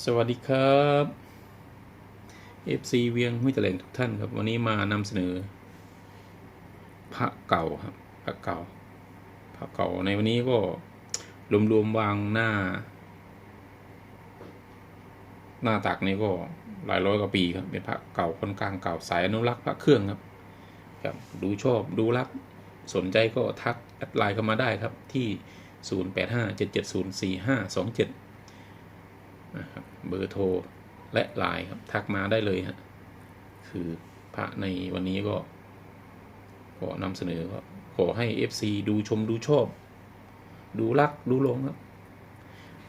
สวัสดีครับ FC เวียงห้วยแถลงทุกท่านครับ วันนี้มานำเสนอ พระเก่าครับ พระเก่า พระเก่าในวันนี้ก็รวมๆวางหน้า หน้าตักนี่ก็หลายร้อยกว่าปีครับ เป็นพระเก่าค่อนข้างเก่าสายอนุรักษ์พระเครื่องครับ ครับ ดูชอบดูรัก สนใจก็ทักแอดไลน์เข้ามาได้ครับที่ 0857704527 นะครับเบอร์โทรและไลน์ครับทักมาได้เลยฮะคือพระในวันนี้ก็ก็นำเสนอก็ขอให้ FC ดูชมดูชอบ ดูรักดูลงครับ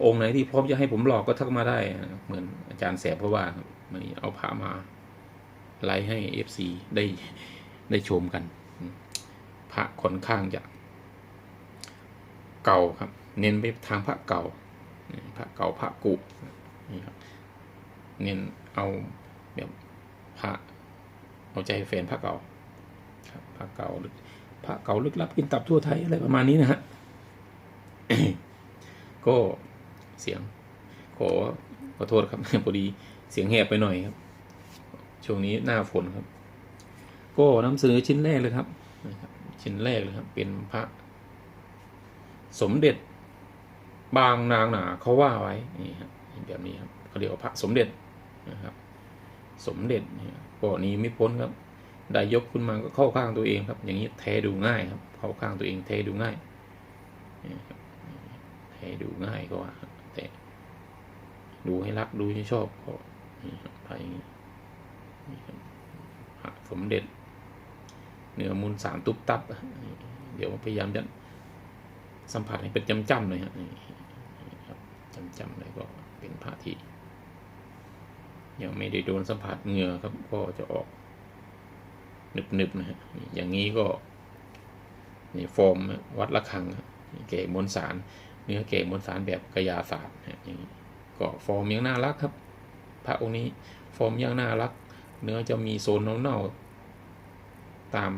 องค์ไหนที่พร้อมจะให้ผมหลอกก็ทักมาได้ฮะเหมือนอาจารย์แสบเพราะว่าครับวันนี้เอาพระมาไลฟ์ให้ FC ได้ได้ชมกันพระค่อนข้างจะเก่าครับ เน้นไปทางพระเก่า พระเก่าพระกุนี่ครับเน้นเอาแบบพระเอาใจแฟนพระเก่าครับพระเก่าพระเก่าลึกลับกินตับทั่วไทยอะไรประมาณนี้นะฮะก็เสียงขอขอโทษครับพอดีเสียงแหบไปหน่อยครับ ช่วงนี้หน้าฝนครับ ก็นำเสนอชิ้นแรกเลยครับ ชิ้นแรกเลยครับ เป็นพระ สมเด็จ บางนางหนาเขาว่าไว้นี่ครับแบบนี้ครับเขาเรียกว่าพระสมเด็จนะครับ สมเด็จเนี่ยก็หนี้ไม่พ้นครับ ได้ยกขึ้นมาก็เข้าข้างตัวเองครับ อย่างนี้แท้ดูง่ายครับ เข้าข้างตัวเองแท้ดูง่ายแท้ดูง่ายก็ว่าแต่ดูให้รักดูให้ชอบก็นี่ครับพระอย่างนี้สมเด็จเนื้อมูลสารตุบตับ เดี๋ยวพยายามจะสัมผัสให้เป็นจำๆเลยฮะนี่ครับ จำๆเลยก็เป็นพระที่ยังไม่ได้โดนสัมผัสเหงื่อครับก็จะออกหนึบๆนะฮะอย่างนี้ก็นี่ฟอร์มวัดละคังเก่มวลสารเนื้อเก่มวลสารแบบกระยาศาสตร์นะฮะอย่างนี้ก็ฟอร์มยังน่ารักครับพระองค์นี้ฟอร์มยังน่ารัก เนื้อจะมีโซนเน่าๆตาม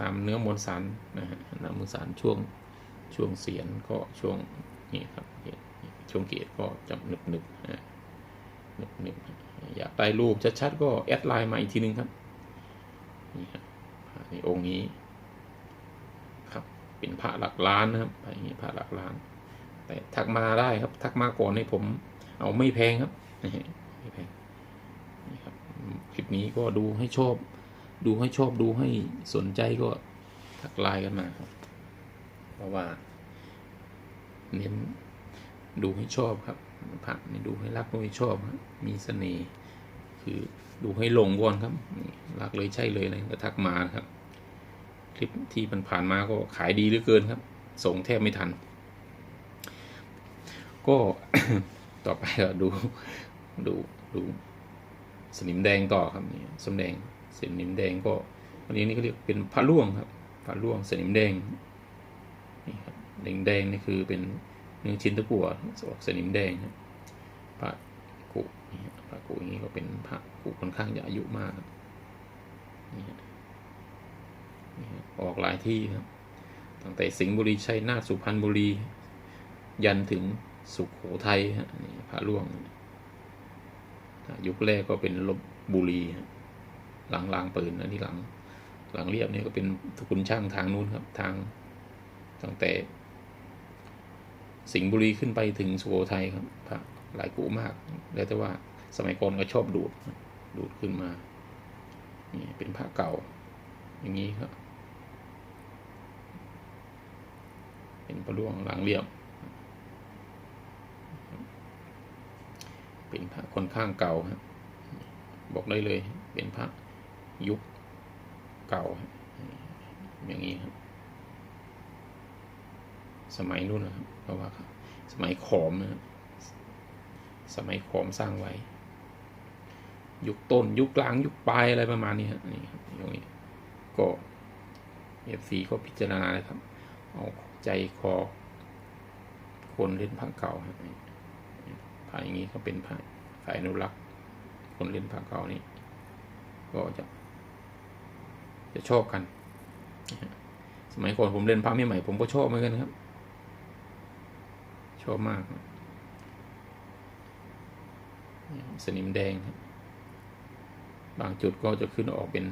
ตามเนื้อมวลสารนะฮะเนื้อมวลสารช่วงช่วงเสียนก็ช่วง นี้ครับช่วงเกียก็จะหนึบหนึบๆนะหนึบหนึบอยากได้รูปชัดๆก็แอดไลน์มาอีกทีนึงครับนี่ครับในองค์นี้ครับเป็นพระหลักล้านนะครับอย่างนี้พระหลักล้าน แต่ทักมาได้ครับ ทักมาก่อนให้ผม เอาไม่แพงครับไม่แพงนี่ครับคลิปนี้ก็ดูให้ชอบ ดูให้ชอบดูให้สนใจก็ทักไลน์กันมาครับเพราะว่า เน้นดูให้ชอบครับพระนี่ดูให้รักดูให้ชอบครับมีเสน่ห์คือดูให้หลงก่อนครับนี่รักเลยใช่เลยอะไรก็ทักมาครับ คลิปที่มันผ่านมาก็ขายดีเหลือเกินครับ ส่งแทบไม่ทัน ก็ต่อไปก็ดูดูดูสนิมแดงต่อครับนี่สมแดงสนิมแดงก็วันนี้นี่เขาเรียกเป็นพระร่วงครับพระร่วงสนิมแดงนี่ครับ แดงแดงนี่คือเป็นเนื้อชิ้นตะกั่วออกสนิมแดงครับพระกุนี่พระกุอย่างนี้ก็เป็นพระกุค่อนข้างจะอายุมากนี่ออกหลายที่ครับตั้งแต่สิงห์บุรีชัยนาทสุพรรณบุรี ยันถึงสุขโขทัยฮะนี่พระร่วงยุคแรกก็เป็นลบบุรีหลังรางปืนอันนี้หลัง หลังเรียบนี่ก็เป็นคุณช่างทางนู้นครับ ทางตั้งแต่ สิงห์บุรีขึ้นไปถึงสุโขทัยครับพระหลายกูมาก แล้วแต่ว่าสมัยก่อนก็ชอบดูด ดูดขึ้นมา นี่เป็นพระเก่า อย่างนี้ครับ เป็นพระร่วงหลังเรียบ เป็นพระค่อนข้างเก่าครับบอกได้เลย เป็นพระยุคเก่า อย่างนี้ครับ สมัยนู้นนะครับเพราะว่าสมัยขอมนะสมัยขอมสร้างไว้ ยุคต้นยุคกลางยุคปลายอะไรประมาณนี้ครับนี่ครับอย่างนี้ก็เอฟซีก็พิจารณานะครับ เอาใจคอคนเล่นพระเก่าครับพระอย่างนี้ก็เป็นพระฝ่ายอนุรักษ์ คนเล่นพระเก่านี่ก็จะจะชอบกัน สมัยก่อนผมเล่นพระใหม่ๆผมก็ชอบเหมือนกันครับ ชอบมาก สนิมแดงครับ บางจุดก็จะขึ้นออกเป็น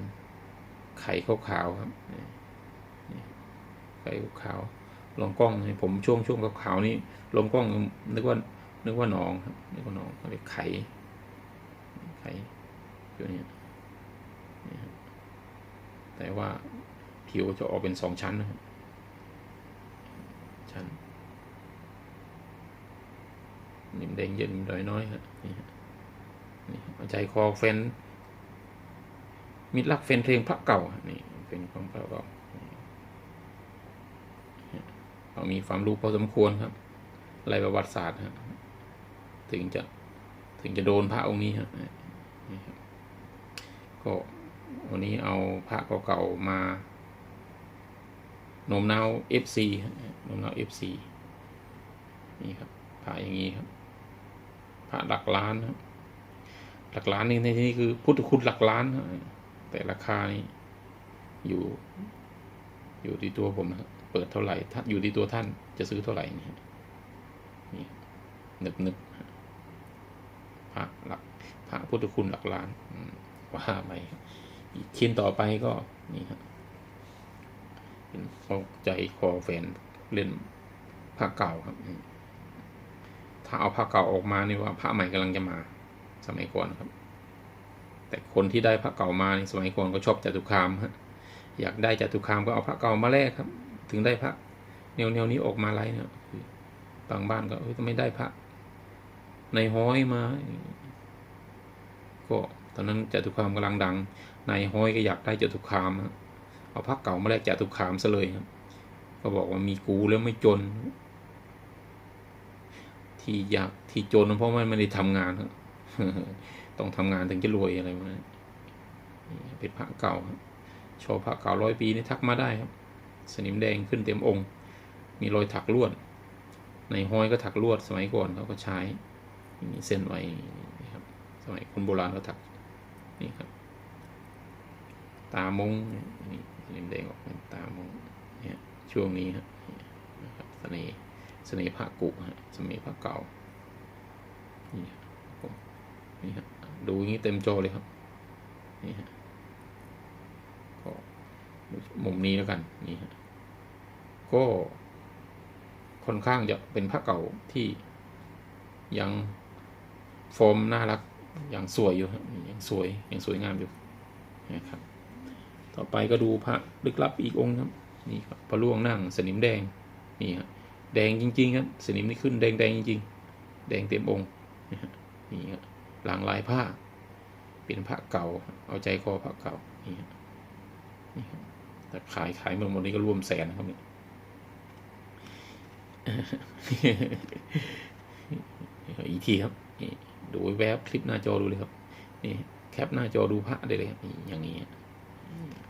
ไข่ขาวๆครับไข่ขาวลองกล้องผมช่วงช่วงขาวๆนี่ลงกล้องนึกว่านึกว่าหนองครับนึกว่าหนองเขาเรียกไข่ไข่ตัวนี้แต่ว่าผิวจะออกเป็นสองชั้นนะครับชั้น นิ่มแดงเย็นน้อยน้อยๆครับนี่ฮะนี่ใจคอเฟนมิดลักเฟนเพลงพระเก่านี่เป็นของพระเก่าเรามีความรู้พอสมควรครับอะไรประวัติศาสตร์ฮะถึงจะถึงจะโดนพระองค์นี้ฮะนี่ครับก็วันนี้เอาพระเก่าๆมาโนมนาว FC ฮะโนมนาว FC นี่ครับพระอย่างนี้ครับ พระหลักล้านครับหลักล้านนี่ในที่นี้คือพุทธคุณหลักล้านครับแต่ราคานี่อยู่อยู่ที่ตัวผมนะเปิดเท่าไหร่ถ้าอยู่ที่ตัวท่านจะซื้อเท่าไหร่นี่นี่นึกนึกพระหลักพระพุทธคุณหลักล้านว่าไปอีกชิ้นต่อไปก็นี่ครับเป็นเข้าใจคอแฟนเล่นผ้าเก่าครับ ถ้าเอาผ้าเก่าออกมานี่ว่าผ้าใหม่กำลังจะมา สมัยก่อนครับ แต่คนที่ได้พระเก่ามาในสมัยก่อนก็ชอบจตุคามฮะอยากได้จตุคามก็เอาพระเก่ามาแลกครับ ถึงได้พระแนวแนวนี้ออกมาไรเนี่ยบางบ้านก็เอ้ยไม่ได้พระในห้อยมา ก็ตอนนั้นจตุคามกำลังดัง ในห้อยก็อยากได้จตุคามฮะเอาพระเก่ามาแลกจตุคามซะเลยครับ ก็บอกว่ามีกูแล้วไม่จน ที่ยากที่จนเพราะมันไม่ได้ทำงานครับต้องทำงานถึงจะรวยอะไรมานี่เป็นพระเก่าชอบพระเก่าร้อยปีนี่ทักมาได้ครับ สนิมแดงขึ้นเต็มองค์ มีรอยถักลวด ในห้อยก็ถักลวดสมัยก่อนเขาก็ใช้มีเส้นไว้นครับ สมัยคนโบราณเขาถักนี่ครับ ตามงนี่สนิมแดงออกเป็นตามงเนี่ยช่วงนี้ครับนี่นะครับเสน่ห์ เสน่ห์พระกุฮะเสน่ห์พระเก่า นี่ครับผมนี่ครับดูอย่างนี้เต็มจอเลยครับ นี่ฮะก็มุมนี้แล้วกันนี่ฮะก็ค่อนข้างจะเป็นพระเก่าที่ยังโฟมน่ารักยังสวยอยู่ครับยังสวยยังสวยงามอยู่นะครับ ต่อไปก็ดูพระลึกลับอีกองค์ครับนี่ครับพระล่วงนั่งสนิมแดงนี่ครับ แดงจริงๆครับสนิมนี่ขึ้นแดงแดงจริงๆ แดงเต็มองค์นะฮะนี่ครับหลางลายผ้า เป็นพระเก่า เอาใจคอพระเก่านี่ฮะนี่ครับแต่ขายขายเมื่อหมดนี้ก็รวมแสนนะครับนี่อีกทีครับนี่ดูแวบคลิปหน้าจอดูเลยครับนี่แคปหน้าจอดูพระได้เลยครับนี่อย่างนี้อย่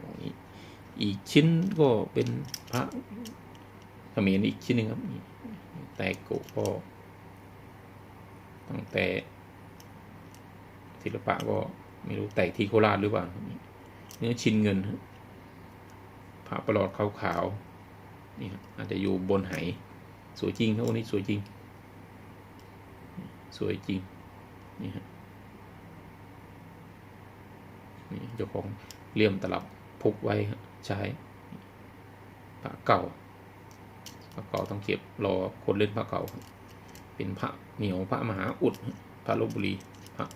างนี้ อีกชิ้นก็เป็นพระ เขมรอีกชิ้นหนึ่งครับแต่กุก็ตั้งแต่ศิลปะก็ไม่รู้แตกที่โคราชหรือเปล่าเนื้อชิ้นเงินพระประหลอดขาวๆนี่ครับอาจจะอยู่บนไหสวยจริงครับวันนี้สวยจริง สวยจริงนี่ฮะนี่เจ้าของเลี่ยมตลับพกไว้ใช้พระเก่า พระเก่าต้องเก็บรอคนเล่นพระเก่า เป็นพระเหนียวพระมหาอุดพระลบบุรีพระ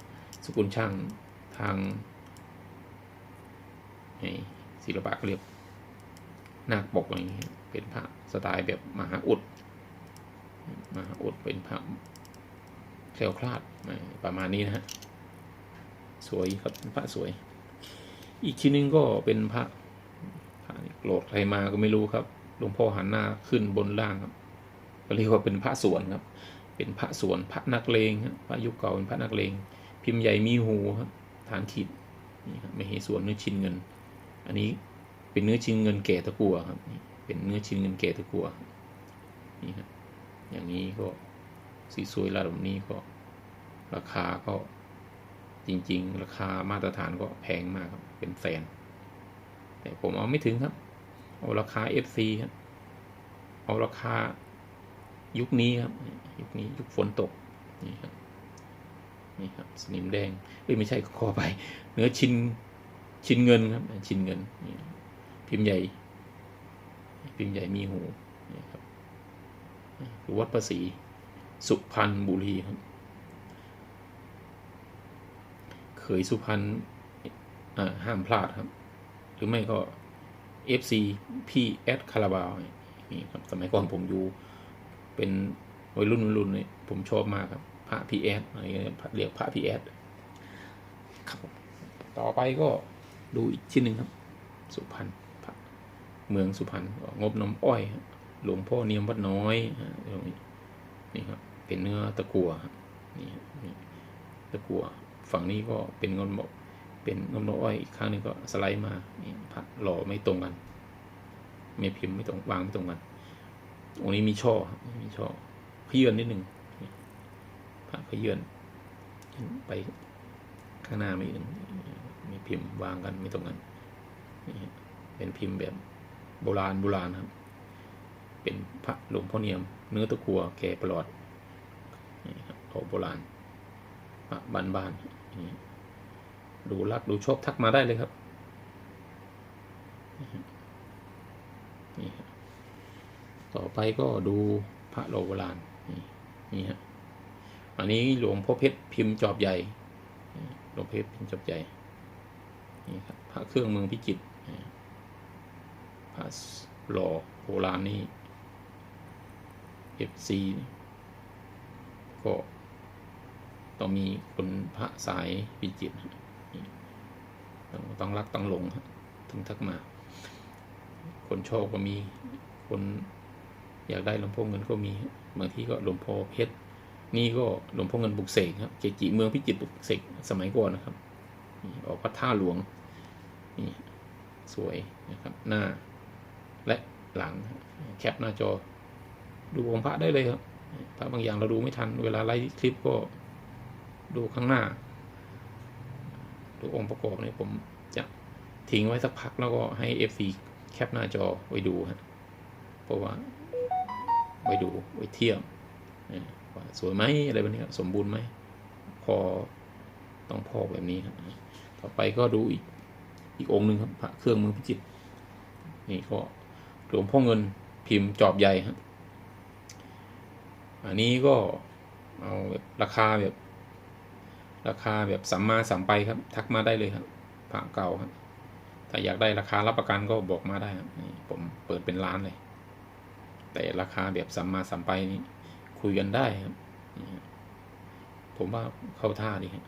สกุลช่างทางศิลปะเรียกนาคปกอะไรอย่างเงี้ยเป็นพระสไตล์แบบมหาอุดมหาอุดเป็นพระแคล้วคลาดประมาณนี้นะฮะสวยครับพระสวย อีกชิ้นนึงก็เป็นพระพระโกรธใครมาก็ไม่รู้ครับ หลวงพ่อหันหน้าขึ้นบนล่างครับเรียกว่าเป็นพระสวนครับ เป็นพระสวนพระนักเลงครับพระยุคเก่าเป็นพระนักเลง พิมพ์ใหญ่มีหูครับฐานขีดนี่ครับไม่ให้ส่วนเนื้อชิ้นเงิน อันนี้เป็นเนื้อชิ้นเงินแก่ตะกัวครับเป็นเนื้อชิ้นเงินแก่ตะกัวนี่ครับอย่างนี้ก็สีสวยระดับนี้ก็ ราคาก็จริง ๆ ราคามาตรฐานก็แพงมากครับเป็นแสนแต่ผมเอาไม่ถึงครับ เอาราคา FC ครับเอาราคายุคนี้ครับ ยุคนี้ยุคฝนตกนี่ครับนี่ครับสนิมแดงเอ้ยไม่ใช่ขอไป เนื้อชิ้นชิ้นเงินครับชิ้นเงินนี่พิมพ์ใหญ่ พิมพ์ใหญ่มีหูนี่ครับคือวัดประศรีสุพรรณบุรีครับเคยสุพรรณห้ามพลาดครับ หรือไม่ก็ FC พี่แอดคาราบาวนี่ครับสมัยก่อนผมอยู่เป็นวัยรุ่นวัยรุ่นเนี่ยผมชอบมากครับพระพีแอดอะไรเงี้ยเรียกพระพีแอดครับต่อไปก็ดูอีกชิ้นหนึ่งครับ สุพรรณเมืองสุพรรณงบน้ำอ้อยหลวงพ่อเนียมวัดน้อยนี่ครับเป็นเนื้อตะกัวนี่ตะกัวฝั่งนี้ก็เป็นงบ เป็นงบน้ำอ้อยอีกข้างหนึงก็สไลด์มานี่พระหล่อไม่ตรงกันไม่พิมพ์ไม่ตรงวางไม่ตรงกันองค์นี้มีช่อครับมีช่อขยื่นนิดหนึ่งพระขยื่นไปข้างหน้าไม่ถึงมีพิมพ์วางกันไม่ตรงกันนี่เป็นพิมพ์แบบโบราณโบราณครับ เป็นพระหลวงพ่อเนียม เนื้อตะกัวแก่ปลอดนี่ครับโบราณพระบานบานนี่ ดูรักดูชอบทักมาได้เลยครับนี่ฮะต่อไปก็ดูพระโลโบราณนี่นี่ฮะอันนี้หลวงพ่อเพชรพิมพ์จอบใหญ่หลวงพ่อเพชรพิมพ์จอบใหญ่นี่ครับพระเครื่องเมืองพิจิตรพระหล่อโบราณนี่เอฟซีก็ต้องมีคนพระสายพิจิตร ต้องต้องรักต้องหลงถึงทักมา คนชอบก็มี คนอยากได้หลวงพ่อเงินก็มี บางทีก็หลวงพ่อเพชรนี่ก็หลวงพ่อเงินบุกเสกครับเกจิเมืองพิจิตรบุกเสกสมัยก่อนนะครับออกพระท่าหลวงนี่สวยนะครับหน้าและหลังแคปหน้าจอ ดูองค์พระได้เลยครับพระบางอย่างเราดูไม่ทัน เวลาไลฟ์คลิปก็ดูข้างหน้า ดูองค์ประกอบเนี่ยผมจะทิ้งไว้สักพักแล้วก็ให้ FC แคปหน้าจอไว้ดูฮะเพราะว่าไว้ดูไว้เทียบนะว่าสวยไหมอะไรแบบนี้สมบูรณ์ไหมพอต้องพอแบบนี้ครับต่อไปก็ดูอีกอีกองค์หนึ่งครับพระเครื่องมือพิจิตรนี่ก็หลวงพ่อเงินพิมพ์จอบใหญ่ครับอันนี้ก็เอาแบบราคาแบบ ราคาแบบสัมมาสัมไปครับ ทักมาได้เลยครับพระเก่าครับถ้าอยากได้ราคารับประกันก็บอกมาได้ครับนี่ผมเปิดเป็นร้านเลย แต่ราคาแบบสัมมาสัมไปนี่คุยกันได้ครับผมว่าเข้าท่าดีครับ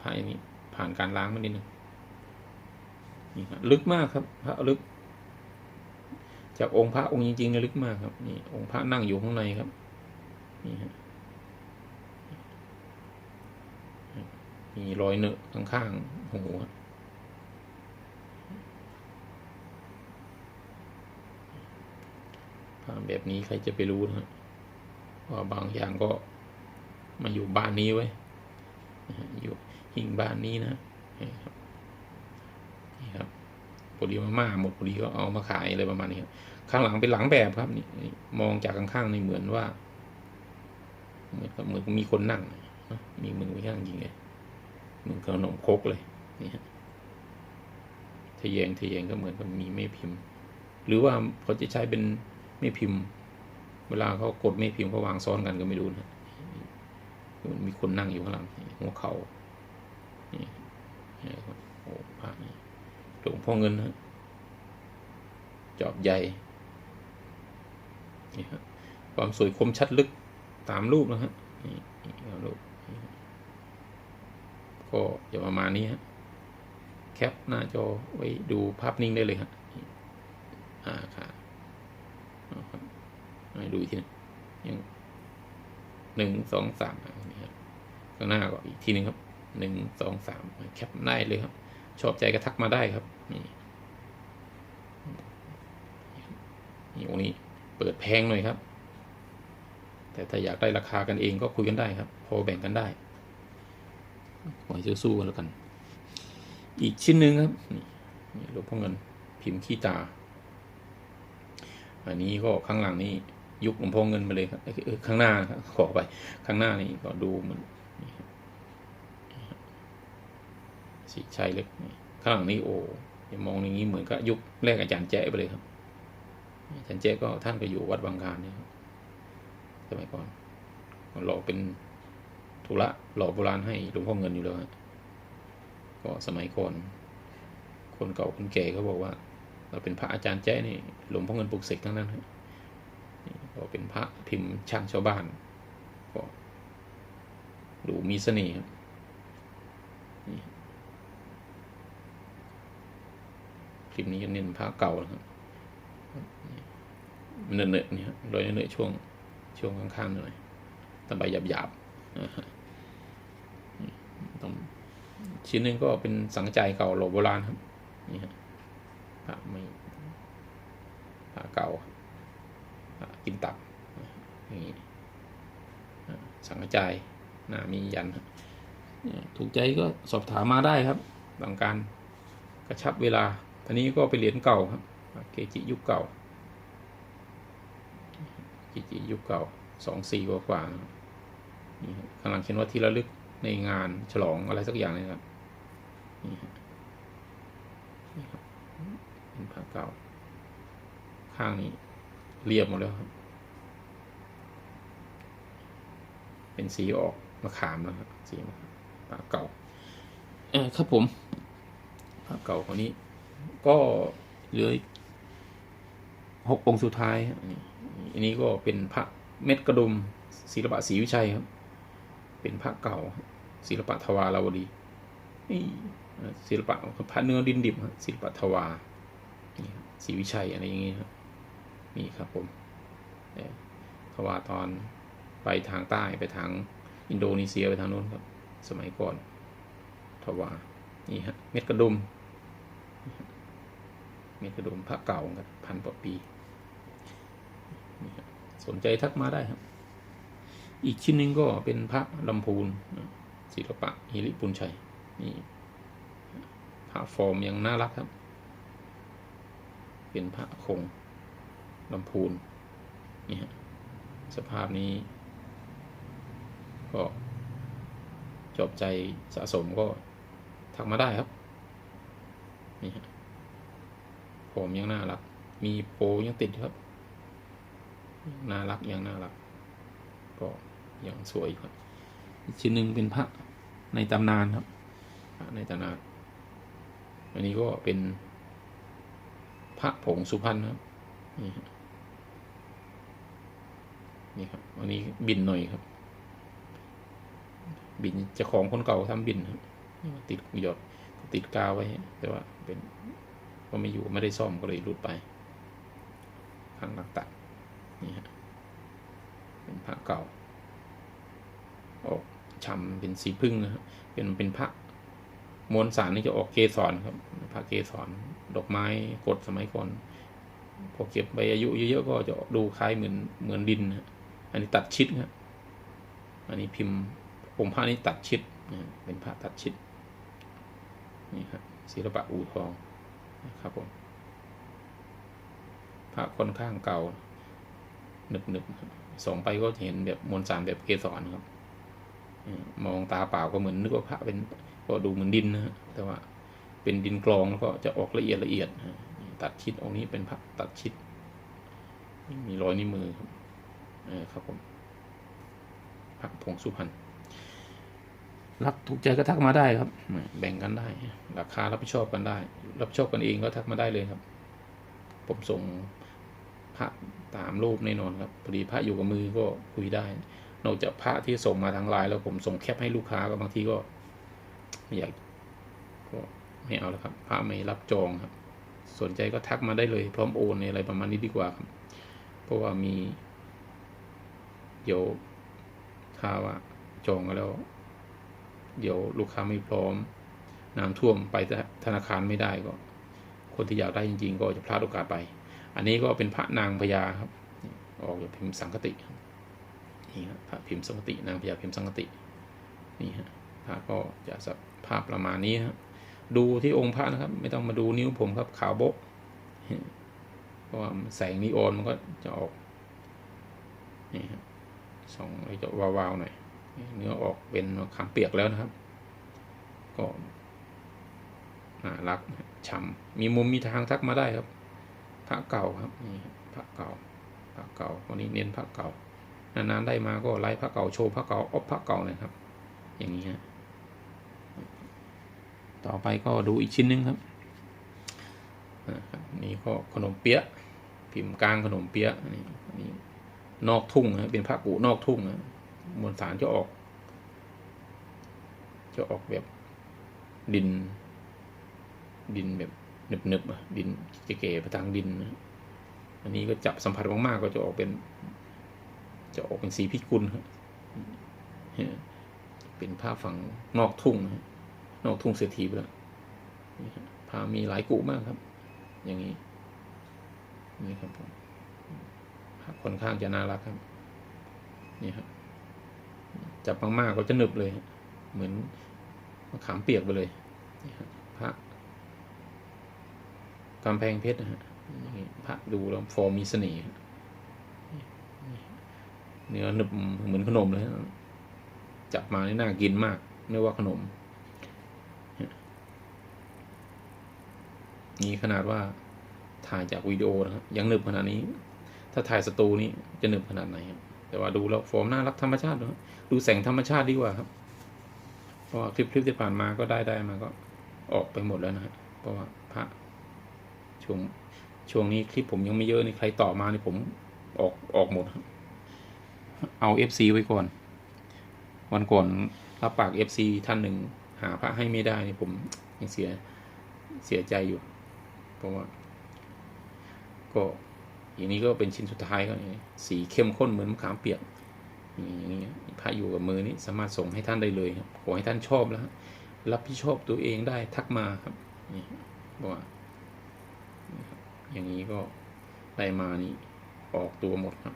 พระอย่างนี้ผ่านการล้างมานิดนึงนี่ครับลึกมากครับ พระลึก จากองค์พระองค์จริงๆเนี่ยลึกมากครับ นี่องค์พระนั่งอยู่ข้างในครับ นี่ฮะ มีรอยเนอะข้างๆหูครับภาพแบบนี้ใครจะไปรู้นะว่าบางอย่างก็มาอยู่บ้านนี้ไว้อยู่หิ่งบ้านนี้นะนี่ครับนี่ครับพอดีมาม่าหมดพอดีก็เอามาขายอะไรประมาณนี้ครับข้างหลังเป็นหลังแบบครับนี่มองจากข้างๆนี่เหมือนว่าเหมือนกับเหมือนมีคนนั่งมีมือไว้ข้างยิงเลย เหมือนขนมคกเลยนี่ฮะทะแยงทะแยงก็เหมือนกับมีไม่พิมพ์ หรือว่าเขาจะใช้เป็นไม่พิมพ์ เวลาเขากดไม่พิมพ์เขาวางซ้อนกันก็ไม่รู้นะมันมีคนนั่งอยู่ข้างหลังหัวเขานี่นี่โอ้พระนี่หลวงพ่อเงินนะจอบใหญ่นี่ครับความสวยคมชัดลึกตามรูปนะฮะนี่นี่ตามรูปนี่ฮะ ก็จะประมาณนี้ฮะแคปหน้าจอไว้ดูภาพนิ่งได้เลยฮะอ่าครับนะให้ดูทีนึงยังหนึ่งสองสามอะนี่ครับข้างหน้าก็อีกทีนึงครับหนึ่งสองสามแคปได้เลยครับ ชอบใจก็ทักมาได้ครับนี่นี่องค์นี้เปิดแพงหน่อยครับ แต่ถ้าอยากได้ราคากันเองก็คุยกันได้ครับ พอแบ่งกันได้ ขอให้สู้ๆกันแล้วกัน อีกชิ้นหนึ่งครับนี่หลวงพ่อเงินพิมพ์ขี้ตา อันนี้ก็ข้างหลังนี่ยุคหลวงพ่อเงินมาเลยครับข้างหน้าครับขอไปข้างหน้านี่ก็ดูมันนี่ครับสีชัยเล็กข้างหลังนี้โอ้ยมองอย่างนี้เหมือนกับยุคแรกอาจารย์แจ้ไปเลยครับอาจารย์แจ้ก็ท่านก็อยู่วัดบางคลานเนี่ยสมัยก่อนหล่อเป็น ธุระหล่อโบราณให้หลวงพ่อเงินอยู่แล้วฮะก็สมัยก่อนคนเก่าคนแก่เขาบอกว่า เราเป็นพระอาจารย์แจ้นี่หลวงพ่อเงินปลุกเสกทั้งนั้นฮะนี่ก็เป็นพระพิมพ์ช่างชาวบ้านก็ดูมีเสน่ห์ครับคลิปนี้จะเน้นพระเก่านะครับมันเนอะๆนี่ครับโดยเนอะๆช่วงช่วงข้างๆหน่อยตะใบหยาบๆ ชิ้นหนึ่งก็เป็นสังใจเก่าโหลโบราณครับนี่ฮะพระไม่พระเก่าพระกินตับนี่สังใจายหน้ามียันถูกใจก็สอบถามมาได้ครับต้องการกระชับเวลาตอนนี้ก็เป็นเหรียญเก่าครับเกจิยุคเก่าเกจิยุคเก่าสองสี่กว่ากว่านะครับนี่ครับข้างหลังเขียนว่าที่ระลึกในงานฉลองอะไรสักอย่างเลยครับ นี่ครับนี่ครับเป็นผ้าเก่า ข้างนี้เรียบหมดแล้วครับ เป็นสีออกมะขามแล้วครับสีมะขามผ้าเก่าเออครับผมผ้าเก่าคนนี้ ก็เหลืออีกหกองค์สุดท้ายครับนี่อันนี้ก็เป็นพระเม็ดกระดุมศิลปะศรีวิชัยครับ เป็นพระเก่าศิลปะทวาราวดีนี่ ศิลปะพระเนื้อดินดิบศิลปะทวานี่ครับศรีวิชัยอะไรอย่างงี้ครับนี่ครับผมทวาตอนไปทางใต้ไปทางอินโดนีเซียไปทางโน้นครับ สมัยก่อนทวานี่ฮะเม็ดกระดุมเม็ดกระดุมพระเก่าครับพันกว่าปีสนใจทักมาได้ครับ อีกชิ้นหนึ่งก็เป็นพระลำพูนศิลปะฮิริปุญชัยนี่ ระฟอร์มยังน่ารักครับ เป็นพระคงลำพูนนี่ฮะสภาพนี้ ก็จอบใจสะสมก็ทักมาได้ครับ นี่ฮะฟอร์มยังน่ารัก มีโปยังติดครับ น่ารักยังน่ารัก ก็ยังสวยครับอีกชิ้นหนึ่งเป็นพระในตำนานครับ พระในตำนาน อันนี้ก็เป็นพระผงสุพรรณครับนี่ครับนี่ครับอันนี้บินหน่อยครับ บินจะของคนเก่าทำบินครับติดหยดติดกาวไว้ แต่ว่าเป็นก็ไม่อยู่ไม่ได้ซ่อมก็เลยหลุดไปข้างหลังตัดนี่ฮะเป็นพระเก่าออกฉ่ำเป็นสีพึ่งนะครับเป็นเป็นพระ มวลสารนี่จะออกเกสรครับพระเกสรดอกไม้กดสมัยก่อนพอเก็บใบอายุเยอะๆก็จะดูคล้ายเหมือนเหมือนดินนะอันนี้ตัดชิดครับอันนี้พิมพ์องค์พระนี้ตัดชิดนะเป็นพระตัดชิดนี่ครับศิลปะอู่ทองนะครับผมพระค่อนข้างเก่านึกนึบส่องไปก็เห็นแบบมวลสารแบบเกสรครับมมองตาเปล่าก็เหมือนนึกว่าพระเป็น ก็ดูเหมือนดินนะฮะแต่ว่าเป็นดินกรองแล้วก็จะออกละเอียดละเอียดนะตัดชิดองค์นี้เป็นพระตัดชิด มีรอยนิ้วมือครับเออครับผมพระผงสุพรรณรักถูกใจก็ทักมาได้ครับ แบ่งกันได้ราคารับผิดชอบกันได้ รับผิดชอบกันเองก็ทักมาได้เลยครับ ผมส่งพระตามรูปแน่นอนครับพอดีพระอยู่กับมือก็คุยได้ นอกจากพระที่ส่งมาทางไลน์แล้วผมส่งแคปให้ลูกค้าก็บางทีก็ ไม่อยากก็ไม่เอาแล้วครับพระไม่รับจองครับ สนใจก็ทักมาได้เลยพร้อมโอนอะไรประมาณนี้ดีกว่าครับ เพราะว่ามีเดี๋ยวถ้าว่าจองแล้ว เดี๋ยวลูกค้าไม่พร้อมน้ำท่วมไปธนาคารไม่ได้ก็ คนที่อยากได้จริง ๆ ก็จะพลาดโอกาสไป อันนี้ก็เป็นพระนางพญาครับ ออกจากพิมพ์สังคตินี่ครับพระพิมพ์สังคติ นางพญาพิมพ์สังคตินี่ฮะ พระก็จะสภาพประมาณนี้ครับดูที่องค์พระนะครับ ไม่ต้องมาดูนิ้วผมครับขาวโบ๊ะเพราะว่าแสงนีออนมันก็จะออกนี่ครับสองเลยจะวาวๆหน่อยเนื้อออกเป็นขามเปียกแล้วนะครับ ก็น่ารักฉ่ำมีมุมมีทางทักมาได้ครับ พระเก่าครับนี่พระเก่าพระเก่าวันนี้เน้นพระเก่านานๆได้มาก็ไลฟ์พระเก่าโชว์พระเก่าออฟพระเก่าเลยครับ อย่างนี้ฮะ ต่อไปก็ดูอีกชิ้นหนึงครับอ่าครับนี่ก็ขนมเปี๊ยะพิมพ์กลางขนมเปี๊ยะนี่นนี้นอกทุ่งนะเป็นพระกุนอกทุ่งนะมวลสารจะออก จะออกแบบดิน ดินแบบหนึบๆอะดินเก๋ๆไปทางดินนะอันนี้ก็จับสัมผัสมากๆก็จะออกเป็น จะออกเป็นสีพิกุลครับเป็นผ้าฝั่งนอกทุ่งนะ นอกทุ่งเศรษฐีไปแล้วนี่ครับผ้ามีหลายกุมากครับ อย่างนี้ นี่ครับผมค่อนข้างจะน่ารักครับ นี่ครับจับมากๆก็จะหนึบเลย เหมือนมะขามเปียกไปเลยนี่ครับพระกำแพงเพชรนะฮะนี้พระดูแล้วฟอร์มมีเสน่ห์เนื้อหนึบเหมือนขนมเลยจับมานี่น่ากินมากไม่ว่าขนม นี่ขนาดว่าถ่ายจากวิดีโอนะครับยังหนึบขนาดนี้ ถ้าถ่ายสตูนี่จะหนึบขนาดไหนครับแต่ว่าดูแล้วฟอร์มน่ารักธรรมชาตินะดูแสงธรรมชาติดีกว่าครับ เพราะว่าคลิปคลิปที่ผ่านมาก็ได้ได้มาก็ออกไปหมดแล้วนะฮะเพราะว่าพระช่วงช่วงนี้คลิปผมยังไม่เยอะนี่ใครต่อมานี่ผมออกออกหมดครับเอา FC ไว้ก่อน วันก่อนรับปาก FC ท่านหนึ่งหาพระให้ไม่ได้นี่ผมยังเสียเสียใจอยู่ ราะว่า ก็อย่างนี้ก็เป็นชิ้นสุดท้ายก็สีเข้มข้นเหมือนมะขามเปียกอย่างนี้พระอยู่กับมือนี้สามารถส่งให้ท่านได้เลยครับขอให้ท่านชอบแล้วรับผิดชอบตัวเองได้ทักมาครับนี่บอกว่าอย่างนี้ก็ได้มานี่ออกตัวหมดครับ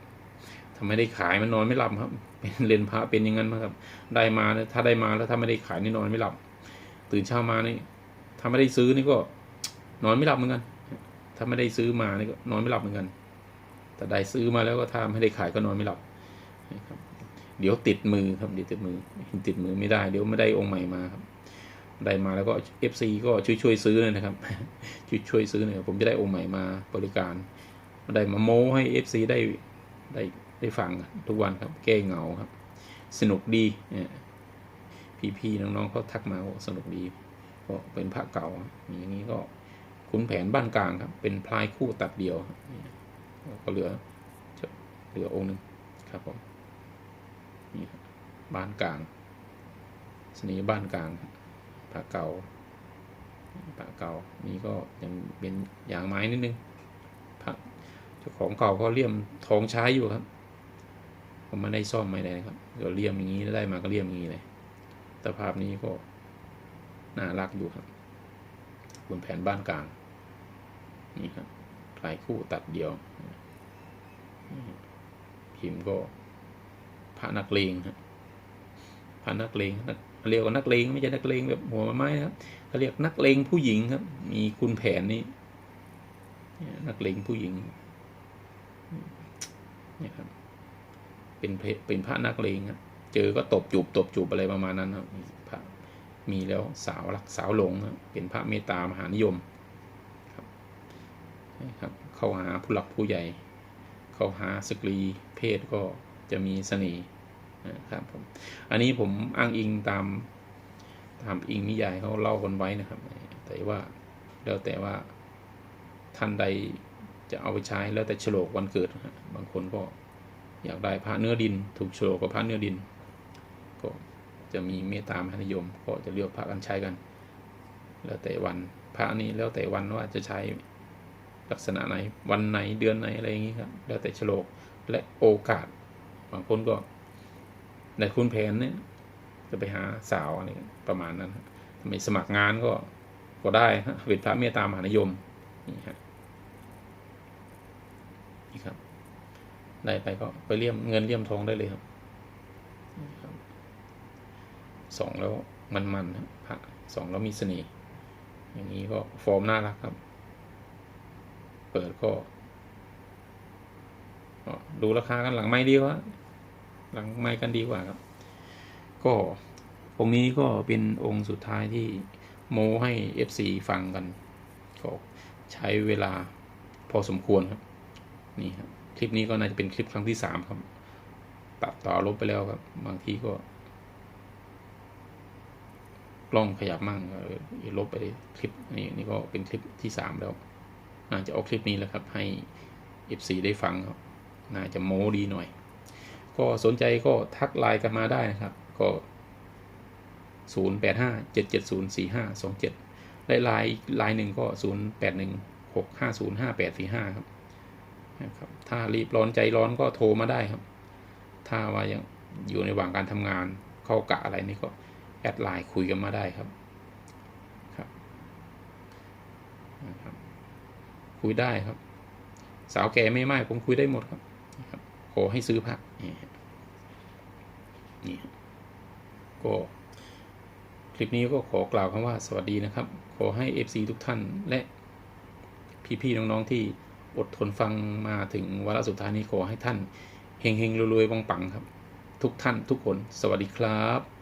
ถ้าไม่ได้ขายมันนอนไม่หลับครับ เป็นเลนพระเป็นอย่างนั้นมาครับ ได้มาถ้าได้มาแล้วถ้าไม่ได้ขายนี่นอนไม่หลับ ตื่นเช้ามานี่ถ้าไม่ได้ซื้อนี่ก็ นอนไม่หลับเหมือนกัน ถ้าไม่ได้ซื้อมานี่ก็นอนไม่หลับเหมือนกัน แต่ได้ซื้อมาแล้วก็ถ้าไม่ได้ขายก็นอนไม่หลับนะครับเดี๋ยวติดมือครับเดี๋ยวติดมือติดมือไม่ได้ เดี๋ยวไม่ได้องค์ใหม่มาครับ ได้มาแล้วก็ FC ก็ช่วยช่วยซื้อเลยนะครับ ช่วยช่วยซื้อหน่อยผมจะได้องค์ใหม่มาบริการได้มาโม้ให้ FC ได้ได้ได้ฟังทุกวันครับ แก้เหงาครับ สนุกดีเนี่ยพี่ๆน้องๆเขาทักมาว่าสนุกดีก็เป็นพระเก่าอย่างนี้ก็ ขุนแผนบ้านกลางครับ เป็นพลายคู่ตัดเดียวก็เหลือเหลือองค์หนึ่งครับผมนี่ครับบ้านกลางสนีบ้านกลางผาเก่าผาเก่านี่ก็ยังเป็นอย่างไม้นิดนึงพระเจ้าของเก่าก็เลี่ยมทองใช้อยู่ครับผมไม่ได้ซ่อมไม่ได้นะครับก็เลี่ยมอย่างนี้ได้มาก็เลี่ยมอย่างนี้เลยแต่ภาพนี้ก็น่ารักอยู่ครับบนแผนบ้านกลาง นี่ครับลายคู่ตัดเดียวพิมพ์ก็พระนักเลงครับพระนักเลงเรียกว่านักเลงไม่ใช่นักเลงแบบหัวไม้นะครับเขาเรียกนักเลงผู้หญิงครับ มีคุณแผนนี่นักเลงผู้หญิงนี่ครับ เป็นเพเป็นพระนักเลงครับเจอก็ตบจูบตบจูบอะไรประมาณนั้นครับพระมีแล้วสาวรักสาวหลงครับเป็นพระเมตตามหานิยม ครับเข้าหาผู้หลักผู้ใหญ่ เข้าหาสกรีเพศก็จะมีเสน่ห์นะครับผมอันนี้ผมอ้างอิงตามตามอิงนิยายเขาเล่ากันไว้นะครับ แต่ว่าแล้วแต่ว่าท่านใดจะเอาไปใช้แล้วแต่ฉลกวันเกิด บางคนก็อยากได้พระเนื้อดิน ถูกฉลกกับพระเนื้อดิน ก็จะมีเมตตามหานิยม ก็จะเลือกพระกันใช้กัน แล้วแต่วันพระนี้แล้วแต่วันว่าจะใช้ ลักษณะไหนวันไหนเดือนไหนอะไรอย่างนี้ครับแล้วแต่ฉลกและโอกาสบางคนก็ในคุณแผนเนี่ยจะไปหาสาวอะไรประมาณนั้นทำไมสมัครงานก็ก็ได้ฮะเป็นพระเมตตามหานิยมนี่ฮะนี่ครับ ได้ไปก็ไปเลี่ยมเงินเลี่ยมทองได้เลยครับสองแล้วมันมันพระสองแล้วมีเสน่ห์อย่างนี้ก็ฟอร์มน่ารักครับ ปิดก็ดูราคากันหลังไม่ดีกว่า หลังไม้กันดีกว่าครับ ก็องค์นี้ก็เป็นองค์สุดท้ายที่โมให้ FC ฟังกัน ก็ใช้เวลาพอสมควรครับ นี่ครับ คลิปนี้ก็น่าจะเป็นคลิปครั้งที่สามครับตัดต่อลบไปแล้วครับ บางทีก็ กล้องขยับมั่งลบไปคลิปนี้นี่ก็เป็นคลิปที่สามแล้ว น่าจะเอาคลิปนี้แหละครับ ให้ FC ได้ฟังครับน่าจะโม้ดีหน่อย ก็สนใจก็ทักไลน์กันมาได้นะครับ ก็ 0 8 5 7 7 0 4 5 2 7 และไลน์ไลน์หนึ่งก็ 0 8 1 6 5 0 5 8 4 5 ครับนะครับ ถ้ารีบร้อนใจร้อนก็โทรมาได้ครับ ถ้าว่ายังอยู่ในระหว่างการทำงานเข้ากะอะไรนี่ก็แอดไลน์คุยกันมาได้ครับนะครับ คุยได้ครับ สาวแก่ไม่ไม่ผมคุยได้หมดครับ ขอให้ซื้อพระนี่ฮะนี่ฮะก็คลิปนี้ก็ขอกล่าวคำว่าสวัสดีนะครับ ขอให้ FC ทุกท่านและพี่ๆน้องๆที่อดทนฟังมาถึงวาระสุดท้ายนี้ขอให้ท่านเฮงๆรวยๆปังๆครับ ทุกท่านทุกคน สวัสดีครับ